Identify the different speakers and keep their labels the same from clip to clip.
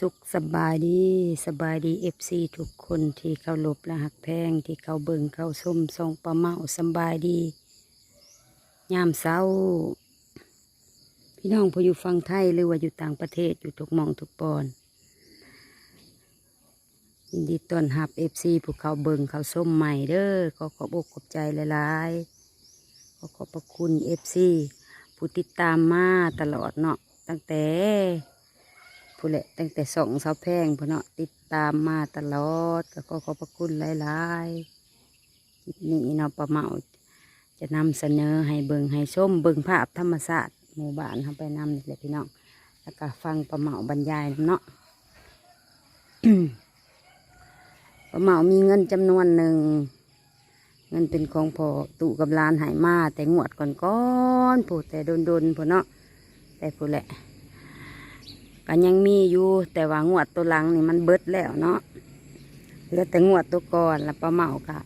Speaker 1: สุขสบายดีสบายดีเอฟซีทุกคนที่เขาหลบและหักแพงที่เขาเบิ่งเขาส้มทรงประเมาสบายดียามเศร้า พี่น้องผู้อยู่ฟังไทยหรือว่าอยู่ต่างประเทศอยู่ทุกมองทุกปอนยินดีต้อนรับเอฟซีผู้เขาเบิ่งเขาส้มใหม่เด้อขอขอบอกขอบใจหลายๆขอขอบพระคุณเอฟซีผู้ติดตามมาตลอดเนาะตั้งแต่ ผู้แหละ ตั้งแต่สองเสาแพงพอเนาะติดตามมาตลอด ก็ขอขอบพระคุณหลายๆคลิปนี้เนาะประเมาจะนำเสนอให้เบิงให้ชมเบิงภาพธรรมศาสตร์หมู่บ้านเขาไปนำนี่แหละพี่น้องแล้วก็ฟังประเมาบรรยายเนาะประเมามีเงินจำนวนหนึ่งเงินเป็นของพอตู่กับลานหายมาแต่งวดก่อนก้อนๆผู้แต่โดนๆผู้เนาะแต่ผู้แหละ ก็ยังมีอยู่ แต่ว่างวดตัวหลังนี่มันเบิดแล้วเนาะเหลือแต่งวดตัวก่อนแล้วปลาเมากะ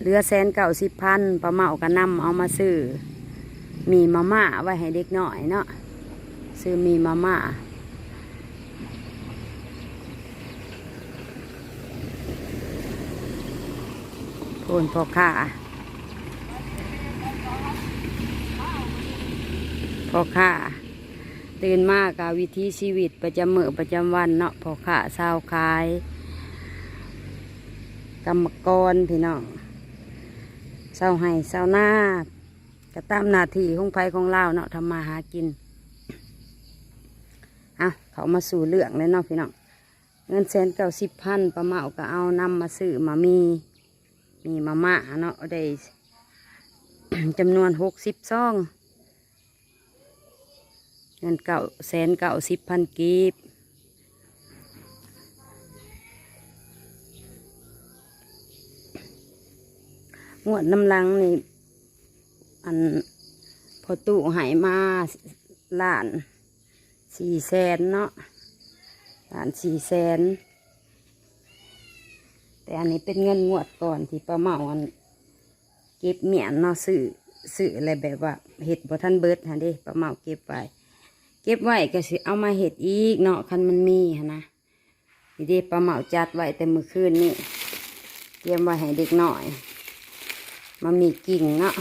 Speaker 1: เหลือแสนเก้าสิบพันปลาเมากะนำเอามาซื้อมีมาม่าไว้ให้เด็กหน่อยเนาะซื้อมีมาม่าโพนพอค่าพอค่า ตื่นมากกวิธีชีวิตประจำมือประจำวันเนาะพอขาเศร้าวขาย กรรมกรพี่น้องเศร้าให้เศร้าหน้าก็ตามนาทีของไฟของเราเนาะทำมาหากินเอาเขามาสู่เรื่องเลยเนาะพี่น้องเงินแสนเก้าสิบพันประเมาก็เอานำมาซื้อมามี มีมาม่าเนาะได้จำนวนหกสิบซอง เงินเก่าแสนเก่าสิบพันกีบงวดน้ำลังนี่อันพอตู้หายมาล้านสี่แสนเนาะล้านสี่แสนแต่อันนี้เป็นเงินงวดก่อนที่ป้าเมาอันเก็บเมียนเนาะซื้อซื้ออะไรแบบว่าเห็ดบ่ท่านเบิดฮะดิป้าเมาเก็บไว้ เก็บไว้ก็สิเอามาเห็ดอีกเนาะคันมันมีนะนี่เด้ปลาเหมาจัดไว้แต่มือคืนนี่เตรียมไว้ให้เด็กหน่อย มันมีกิ่งเนาะ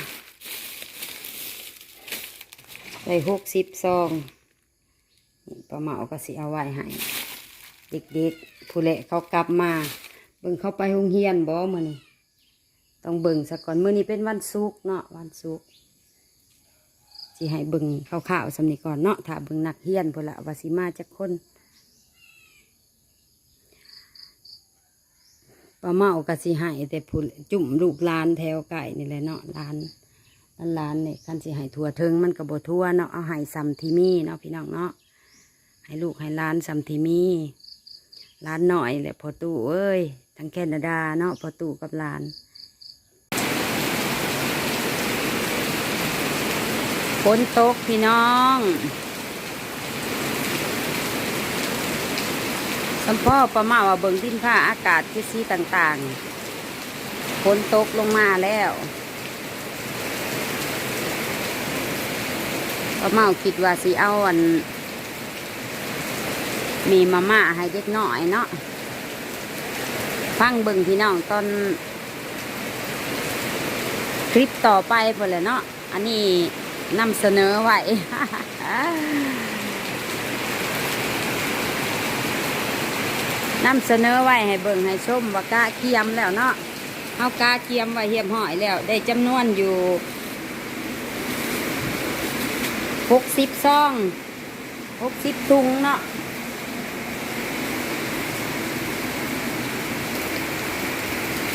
Speaker 1: ได้หกสิบซองปลาเหมาก็สิเอาไว้ให้เด็กๆผู้เละเขากลับมา เบิ่งเขาไปโรงเรียนบ่มื้อนี้ต้องเบิ่งซะก่อนมื้อนี้เป็นวันศุกร์เนาะวันศุกร์ สิให้เบิ่งข่าวๆสำนีก่อนเนาะถ้าเบิ่งนักเฮียนพุ่นละวาสิมาจากคนป้าเมาก็สิให้แต่ผู้จุ่มลูกลานแถวไก่นี่แหละเนาะหลานลานๆนี่ยคันสิให้ทั่วถึงมันก็บ่ทั่วเนาะเอาให้ซ้ำทีมีเนาะพี่น้องเนาะให้ลูกให้ลานซ้ำทีมีลานหน่อยแหละพอตู่เอ้ยทั้งแคนาดาเนาะพอตู่กับลาน ฝนตกพี่น้องสัมพ่อประมาว่าเบิ่งดินผ้าอากาศที่สีต่างๆฝนตกลงมาแล้วประมาคิดว่าสิเอาอัน มีมาม่าให้เด็กน้อยเนาะฟังเบิ่งพี่น้องตอน คลิปต่อไปเพื่อนแหละเนาะอันนี้ นำเสนอไว้นำเสนอไว้ให้เบิ่งให้ชมว่ากาเกียมแล้วเนาะเอากาเกียมไว้เหียมหอยแล้ว ได้จำนวนอยู่หกสิบซองหกสิบถุงเนาะ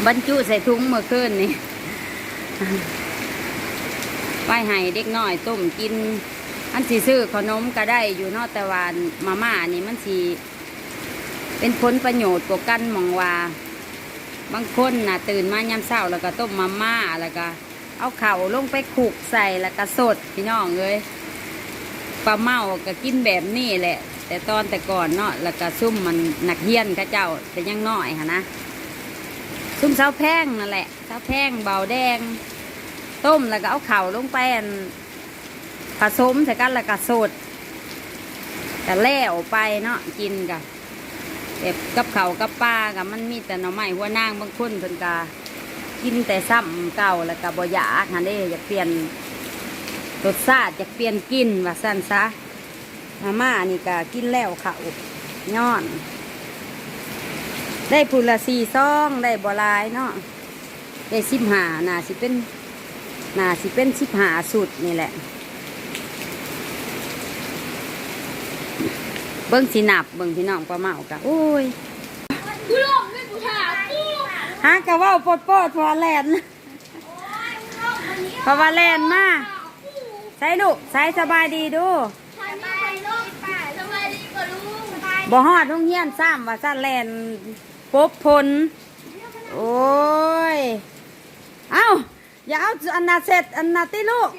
Speaker 1: บรรจุใส่ถุงเมื่อคืนนี่ ให้เด็กน้อยต้มกิน อันสีซื้อขนมก็ได้อยู่นอกแต่วานมาม่านี่มันสีเป็นผลประโยชน์กว่ากันมองว่าบางคนน่ะตื่นมายามเช้าแล้วก็ต้มมาม่าแล้วก็ เอาเข่าลงไปขูกใส่แล้วก็สดพี่น้องเลยปลาเมาก็กินแบบนี้แหละ แต่ตอนแต่ก่อนเนาะแล้วก็ซุ่มมันหนักเฮียนข้าเจ้าแต่ยังน้อยค่ะนะซุ่มเสาแพงนั่นแหละเสาแพงเบาแดง ต้มแล้วก็เอาเข่าลงไปนผสมใส่กันแล้วก็สดก็แล้วไปเนาะกินกะแบบกับเขากับปลากับมันมีแต่หน่อไม้หัวนางบางคนเพิ่นกากินแต่ซ้ำเก่าแล้วก็บ่อยากหันเด้อยากเปลี่ยนรสชาติอยากเปลี่ยนกินว่าซั่นซะมาม่านี่ก็กินแล้วเขาย้อน ได้พูละสี่ซองได้บ่หลายเนาะได้สิบหาน่าสิเป็น น่าสิเป็นสิบหาสุดนี่แหละ เบิ้งสินับเบิ้งพี่น้องปลาเมากะโอ้ย
Speaker 2: กูลงด้วยกูถามกู
Speaker 1: ฮะกะเว่าปดปดพอแลนพอว่าแลนมาใส่ลูกใส่สบายดีดู
Speaker 2: ทำไมลูกป่าทำไมดีกว่าลูก
Speaker 1: บ่ฮอดทุ่งเฮียนซ้ำว่าซะแลนปบพลโอ้ย เอ้า อย่าเอาอันนาเสร็จอันนาติลูก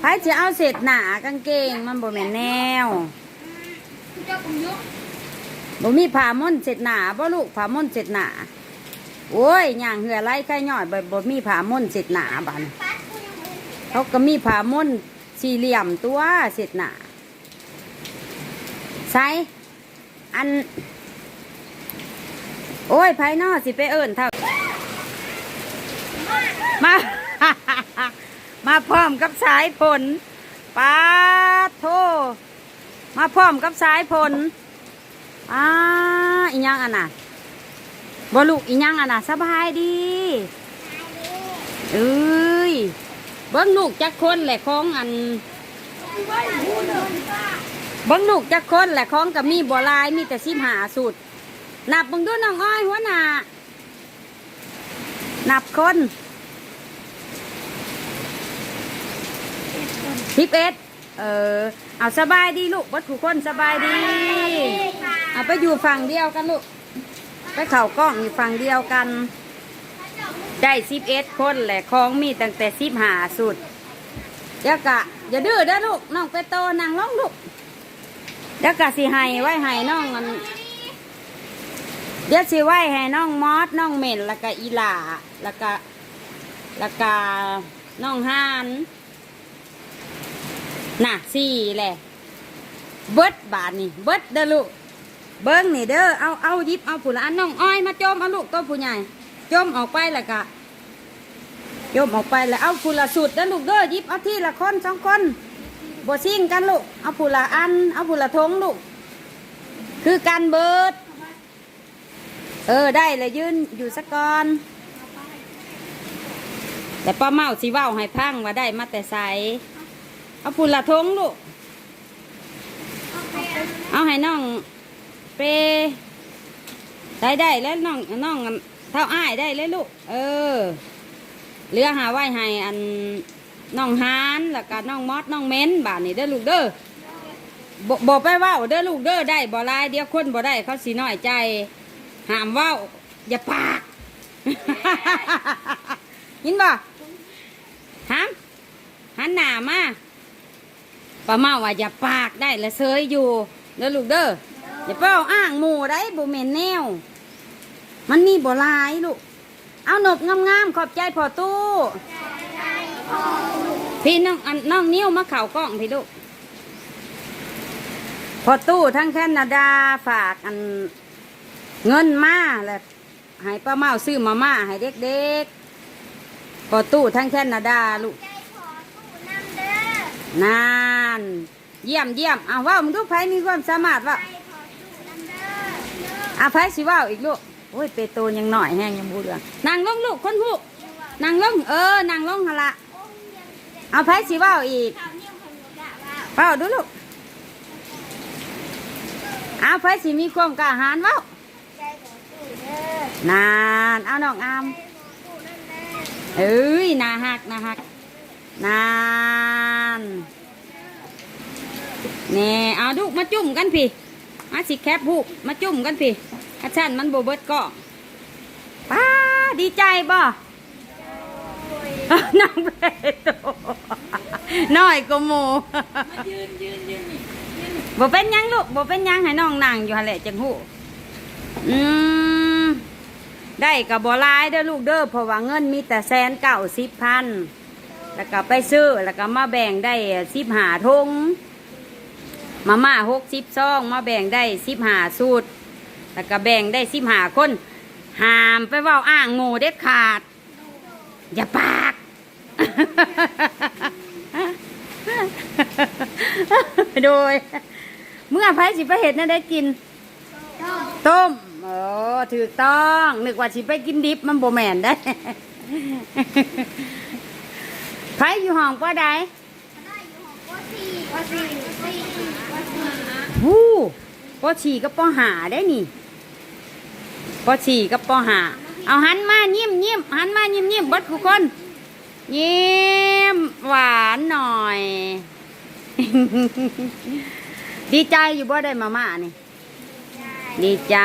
Speaker 1: ไผจะเอาเสร็จหนากางเกงมันบ่แม่นแนว
Speaker 2: เจ้าผมยก
Speaker 1: บ่มีผ้าม่นเสร็จหนาบ่ลูกผ้าม่นเสร็จหนาโอ้ยย่างเหือไรไข่ย่อยบ่บ่มีผ้าม่นเสร็จหนาบัดนเขาก็มีผ้าม่นสี่เหลี่ยมตัวเสร็จหนาใส่อัน โอ้ยไผนอสิไปเอิ้นเท่า มา มาพร้อมกับสายฝนปาโท มาพร้อมกับสายฝนอ่าอีหยังอันน่ะบลูกอีหยังอันน่ะสบายดีเอ้ยเบิ้งลูกจักคนแหละของอันเบิ้งลูกจักคนแหละของกับมีบัวลายมีแต่สิบหาสุดนับเบิ้งดูน้องอ้อยหัวหน้านับคน สิบเอ็ดเออเอาสบายดีลูกวัดทุกคนสบายดีเอาไปอยู่ฝั่งเดียวกันลูกไปเข่ากล้องอยู่ฝั่งเดียวกัน ได้สิบเอ็ดคนแหละของมีตั้งแต่สิบหาสุดเดี๋ยวกะอย่าดื้อเด้อลูกน้องไปโตนั่งร้องลูกเดี๋ยวกะสิให้ไว้ให้น้องอันเดี๋ยวสิไว้ให้น้องมอสน้องเหม็นแล้วก็อีหล่าแล้วก็แล้วก็น้องฮาน น่ะสี่แหละเบิดบาทนี่เบิดเด้อลูกเบิ้งนี่เด้อเอาเอายิบเอาผู้ละอันน้องอ้อยมาจมเอาลูกตัวผู้ใหญ่จมออกไปแล้วก็จมออกไปแล้วเอาผู้ละสุดเด้อลูกเด้อยิบเอาที่ละคนสองคนบ่ซิ่งกันลูกเอาผู้ละอัน เอาผู้ละทงลูกคือการเบิด เออได้เลยยืนอยู่สักก่อนแต่ป้าเมาสิเว้าให้พังว่าได้มาแต่ใส เอาผู้ละทงลูก เอาให้น้องเปได้ได้แล้วน้องน้องเท่าอ้ายได้เลยลูก เออเหลือหาไว้ให้อันน้องฮานแล้วก็น้องมอดน้องเม้นบาทนี่เด้อลูกเด้อบ่บ่ไปเว้าเด้อลูกเด้อได้บ่หลายเดี๋ยวคนบ่ได้เขาสิน้อยใจห้ามเว้าอย่าปากยินบ่ห้ามหันหน้ามา ป้าเมาว่าอย่าปากได้ละเซยอยู่เด้อลูกเด้ออย่าไปเอาอ้างหมูได้บ่แม่นแนว มันมีบ่ลายลูก เอาหนบงามๆขอบใจพอตู้ พี่น้องอันน้องนิ้วมาเข่ากล้องพี่ลูก พอตู้ทั้งแคนาดาฝากอันเงินมาแหล้วให้ป้าเมาซื้อมาม่าให้เด็กๆ พอตู้ทั้งแคนาดาลูก
Speaker 2: ใจขอตู้นำเด้อ นา
Speaker 1: นเยี่ยมเยี่ยมอะว่ามึงดูไผมีความสามารถว่า
Speaker 2: ใจขอตู้นำเด้อ
Speaker 1: อาภัยสิว่าวอีกลูกโอ้ยเปโตนยังหน่อยแห้งยังบูเรืองนางลงลูกคนหูนางลงเออนางลงหนละ
Speaker 2: โอ้ยยังเด็ก
Speaker 1: เอาภัยสิว่าวอีก
Speaker 2: ข่าวเนี่ยคนกะว่า
Speaker 1: เป้าดูลูกเอาภัยสิมีความกล้าหาญเว้า
Speaker 2: ใจขอตู้เด้อนา
Speaker 1: นเอาน้องอาม
Speaker 2: ใจขอตู้นั่นเด้อ
Speaker 1: เอ้ยนาหักนาหักนานแนี่เอาดูกมาจุ่มกันพี่มาสิแคบผูกมาจุ่มกันพี่อาชันมันโบเบิดก็ป้าดีใจบ่น้องเปโตน้อยก็โมบ่เป็นยังลูกบ่เป็นยังให้น้องนั่งอยู่หั่นแหละจังหูอืมได้กับบ่ลายเด้อลูกเด้อเพราะว่าเงินมีแต่แสนเก้าสิบพันแล้วก็ไปซื้อแล้วก็มาแบ่งได้สิบหาทง มาม่าหกสิบซองมาแบ่งได้สิบห้าสูตร แล้วก็แบ่งได้สิบห้าคนห้ามไปว่าอ้างโง่เด็ดขาด อย่าปาก โดย เมื่อไผสิไปเห็ดน่ะได้กิน ต้มเออถูกต้อง นึกว่าสิไปกินดิบมันโบแมนได้ไผอยู่ห้องป้าใด
Speaker 2: ว่าสี่ว่าสี่ว่าสี่ว่าสี่
Speaker 1: วู้ปอฉี่กับปอหาได้นี่ปอฉี่กับปอหา เอาหันมายิ้มยิ้มหันมายิ้มยิ้มเบิดทุกคนยิ้มหวานหน่อย ดีใจอยู่บ่ได้มาม่านี่ ดีใจ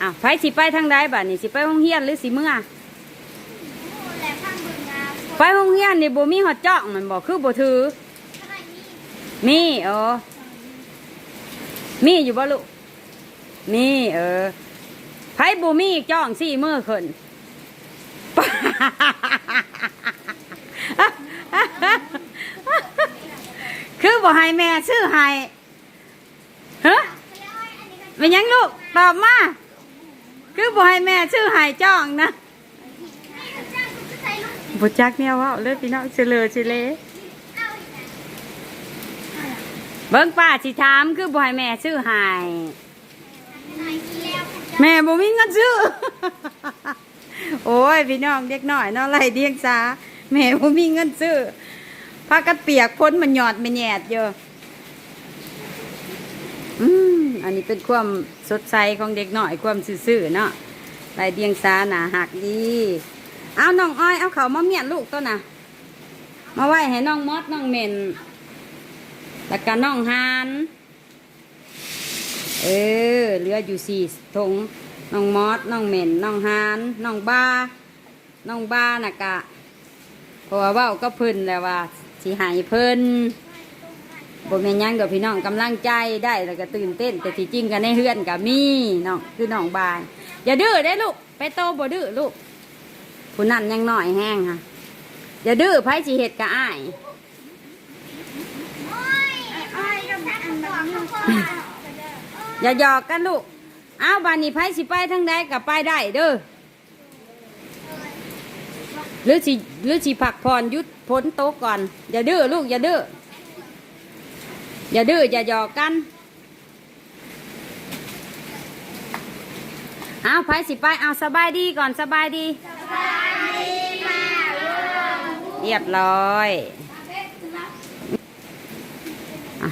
Speaker 1: อ้าวไปสิไปทางใดบ้านี่สิไปห้องเฮียนหรือสิเมื่อ
Speaker 2: และข้างบนงา
Speaker 1: ไปห้องเฮียนนี่บ่มีหอดจ้องมันบอกคือบ่ถือ
Speaker 2: ขนาดนี้
Speaker 1: มีเออ มีอยู่บ่ลูก มีเออไผบ่มีจ้องสี่มือขึ้นคือบ่ให้แม่ซื้อให้ฮะเป็นหยังลูก ตอบมา คือบ่ให้แม่ซื้อให้จ้องนะ
Speaker 2: นี่คือจ้างคุณจะใส่ลูก
Speaker 1: บ่จักเนี่ยเว่าเลยพี่น้องเฉลยเฉลย
Speaker 2: เอาอีกนะ
Speaker 1: เบิ่งป้าสิถามคือบ่ให้แม่ซื้อให้
Speaker 2: หน่อยแม่
Speaker 1: บ่มีเงินซื้อ โอ้ยพี่น้องเด็กน้อยเนาะไรเดียงสาแม่บ่มีเงินซื้อพากันเปียกพ้นมันหยอดมันแยดอยู่อืมอันนี้เป็นความสดใสของเด็กน้อยความซื่อๆเนาะไรเดียงสาหนาหักดี เอาน้องอ้อยเอาเขามาเมียนลูกตัวน่ะ มาไหว้ให้น้องมดน้องเมน แล้วก็น้องฮานเออเหลืออยู่สี่ถงน้องมอสน้องเหม็นน้องฮานน้องบ้าน้องบ้านะกะเพราะว่าเว้าก็เพิ่นแล้วว่าสิหายเพิ่นบ่แม่นยังดอกพี่น้องกำลังใจได้แล้วก็ตื่นเต้น แต่ที่จริงกันในเฮือนก็มีน้องคือน้องบายอย่าดื้อได้ลูกไปโตบ่ดื้อลูกผู้นั้นยังหน้อยแห้งค่ะอย่าดื้อไผสิเฮ็ดกะอ้าย
Speaker 2: โอ้ยโอ้ยกับแค่ขวางขวาง
Speaker 1: อย่าหยอกกันลูก เอาบานนี้ไผสิไปทางใดกับไปได้เด้อหรือสิหรือสิผักผ่อนยุดพ้นโต๊ะก่อน อย่าดื้อลูกอย่าดื้ออย่าดื้ออย่าหยอกกันเอาไผสิไปเอาสบายดีก่อนสบายดีเรียบร้อย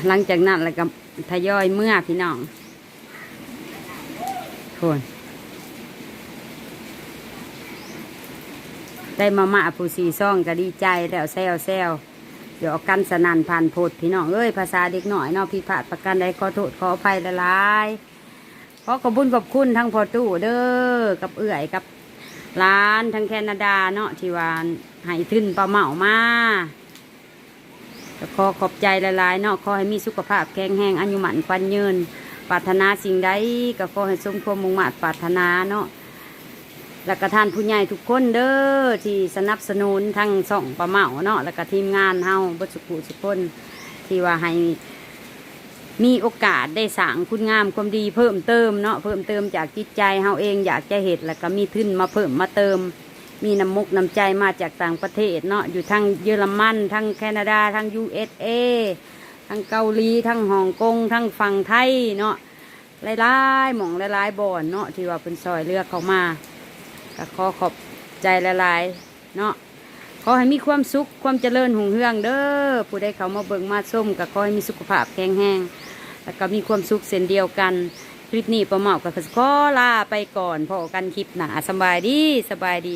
Speaker 1: หลังจากนั้นแล้วก็ ทยอยเมื่อพี่น้องคนได้มามาผู้สีซ่องก็ดีใจแล้วแซวแซวเดี๋ยวกันสนันผ่านโพดพี่น้องเอ้ยภาษาเด็กหน่อยเนาะผิดพลาดประกันใดขอโทษขออภัยละลายขอขอบคุญขอบคุณทั้งพอตู้เด้อกับเอื่อยกับร้านทั้งแคนาดาเนาะที่วานให้ทึนปลาเหมามา ก็ขอขอบใจหลายๆเนาะขอให้มีสุขภาพแข็งแรงอายุมันควันยืนปรารถนาสิ่งใดก็ขอให้สมความมุ่งมั่นปรารถนาเนาะแล้วก็ท่านผู้ใหญ่ทุกคนเด้อที่สนับสนุนทั้งสองปลาเมาเนาะแล้วก็ทีมงานเฮาบสุกุสุคนที่ว่าให้มีโอกาสได้สั่งคุณงามความดีเพิ่มเติมเนาะเพิ่มเติมจากจิตใจเฮาเองอยากจะเห็ดแล้วก็มีทุนมาเพิ่มมาเติม มีน้ำมุกน้ำใจมาจากต่างประเทศเนาะอยู่ทั้งเยอรมัน ทั้งแคนาดา ทั้ง USA ทั้งเกาหลี ทั้งฮ่องกง ทั้งฝั่งไทยเนาะหลายๆหม่องหลายๆบ่อนเนาะที่ว่าเป็นซอยเลือกเขามาก็ขอขอบใจหลายๆเนาะขอให้มีความสุขความเจริญหุ่งเฮืองเด้อผู้ใดเขามาเบิ่งมาส้มก็ขอให้มีสุขภาพแข็งแรงแล้วก็มีความสุขเส้นเดียวกันคลิปนี้ประเมากับขอลาไปก่อนพอกันคลิปหนาสบายดีสบายดี